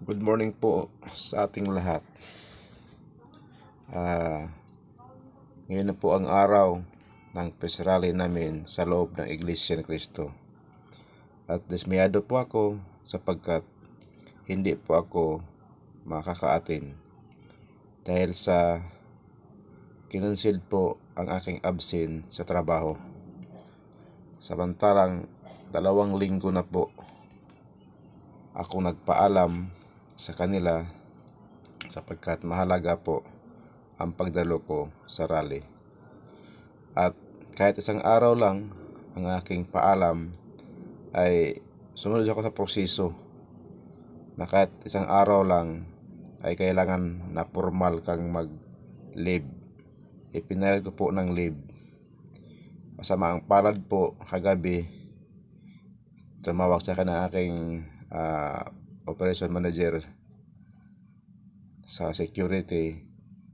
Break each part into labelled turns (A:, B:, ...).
A: Good morning po sa ating lahat. Ah, ngayon na po ang araw ng press rally namin sa loob ng Iglesia ni Cristo. At dismayado po ako sapagkat hindi po ako makakaatin dahil sa kinonsil po ang aking absent sa trabaho. Samantalang dalawang linggo na po ako nagpaalam sa kanila sapagkat mahalaga po ang pagdalo ko sa rally. At kahit isang araw lang ang aking paalam ay sumunod ako sa proseso na kahit isang araw lang ay kailangan na formal kang mag-leave. Ipinayal ko po ng leave. Masama ang palad po kagabi tumawag sa akin ng aking uh, operation manager sa security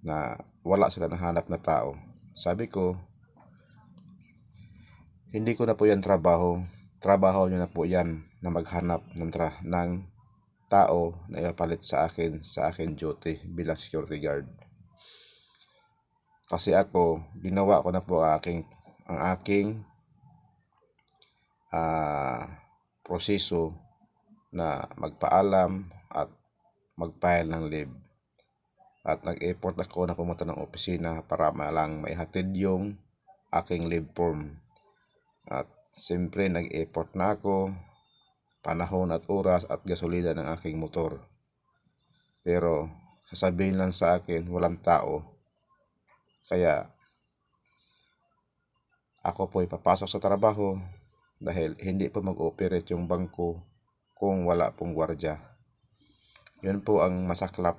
A: na wala sila nahanap na tao. Sabi ko, hindi ko na po yan trabaho. Trabaho nyo na po yan na maghanap ng, tra- ng tao na ipapalit sa akin sa akin duty bilang security guard. Kasi ako, ginawa ko na po ang aking, ang aking uh, proseso na magpaalam at mag-file ng leave. At nag-effort ako na pumunta ng opisina para lang maihatid yung aking leave form. At siyempre nag-effort na ako, panahon at oras at gasolina ng aking motor. Pero sasabihin lang sa akin, walang tao. Kaya ako po ipapasok sa trabaho dahil hindi po mag-operate yung bangko kung wala pong gwardya. Yun po ang masaklap.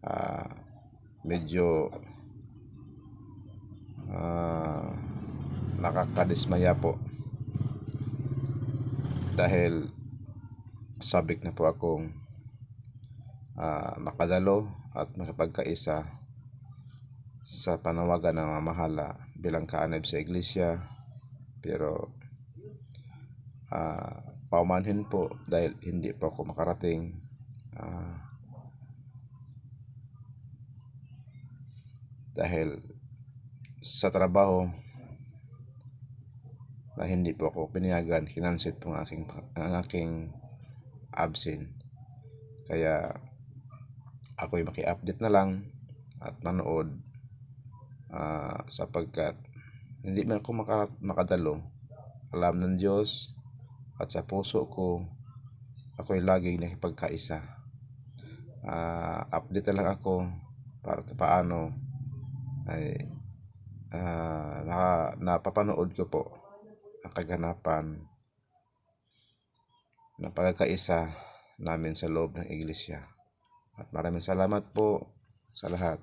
A: Uh, medyo uh, nakakadismaya po dahil sabik na po akong uh, makadalo at makapagkaisa sa panawagan ng mamahala bilang kaanib sa iglesia pero uh, paumanhin po dahil hindi po ako makarating. Uh, dahil sa trabaho na hindi po ako pinayagan kinansit po ang aking, ang aking absent. Kaya ako'y maki-update na lang at manood uh, sapagkat hindi man ako makadalo. Alam ng Diyos at sa puso ko ako'y laging nakipagkaisa. Uh, update na lang ako para paano ay uh, naka, napapanood ko po ang kaganapan ng pagkakaisa namin sa loob ng iglesia. At maraming salamat po sa lahat